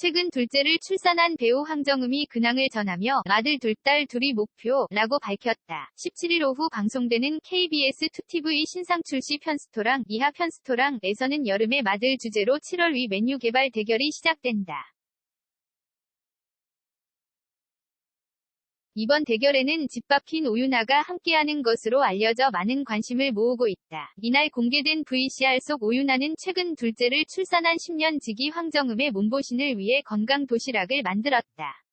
최근 둘째를 출산한 배우 황정음이 근황을 전하며 아들 둘 딸 둘이 목표라고 밝혔다. 17일 오후 방송되는 KBS 2TV 신상 출시 편스토랑 이하 편스토랑에서는 여름의 마들 주제로 7월 위 메뉴 개발 대결이 시작된다. 이번 대결에는 집밥킨 오유나가 함께하는 것으로 알려져 많은 관심을 모으고 있다. 이날 공개된 VCR 속 오유나는 최근 둘째를 출산한 10년 지기 황정음의 몸보신을 위해 건강 도시락을 만들었다.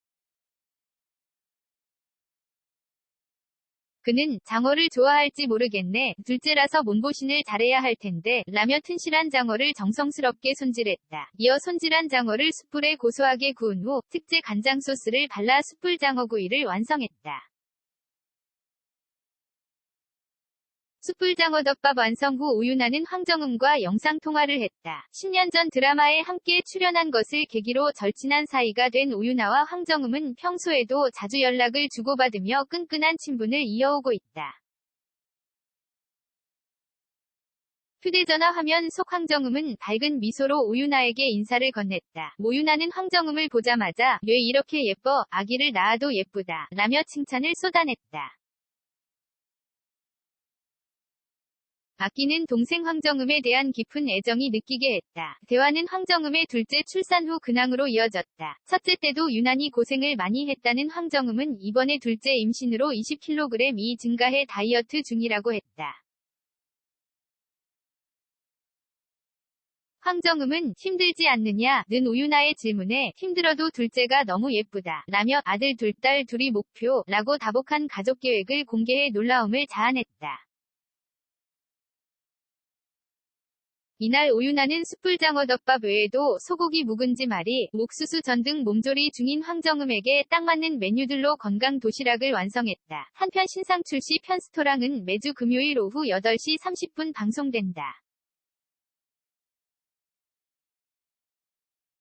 그는 장어를 좋아할지 모르겠네. 둘째라서 몸보신을 잘해야 할 텐데 라며 튼실한 장어를 정성스럽게 손질했다. 이어 손질한 장어를 숯불에 고소하게 구운 후 특제 간장 소스를 발라 숯불 장어구이를 완성했다. 숯불장어덮밥 완성 후 오윤아는 황정음과 영상통화를 했다. 10년 전 드라마에 함께 출연한 것을 계기로 절친한 사이가 된 오윤아와 황정음은 평소에도 자주 연락을 주고받으며 끈끈한 친분을 이어오고 있다. 휴대전화 화면 속 황정음은 밝은 미소로 오윤아에게 인사를 건넸다. 오윤아는 황정음을 보자마자 왜 이렇게 예뻐 아기를 낳아도 예쁘다 라며 칭찬을 쏟아냈다. 아끼는 동생 황정음에 대한 깊은 애정이 느끼게 했다. 대화는 황정음의 둘째 출산 후 근황으로 이어졌다. 첫째 때도 유난히 고생을 많이 했다는 황정음은 이번에 둘째 임신으로 20kg이 증가해 다이어트 중이라고 했다. 황정음은 힘들지 않느냐 는 오윤아의 질문에 힘들어도 둘째가 너무 예쁘다 라며 아들 둘 딸 둘이 목표라고 다복한 가족 계획을 공개해 놀라움을 자아냈다. 이날 오윤아는 숯불장어덮밥 외에도 소고기 묵은지 말이, 옥수수 전 등 몸조리 중인 황정음에게 딱 맞는 메뉴들로 건강 도시락을 완성했다. 한편 신상 출시 편스토랑은 매주 금요일 오후 8시 30분 방송된다.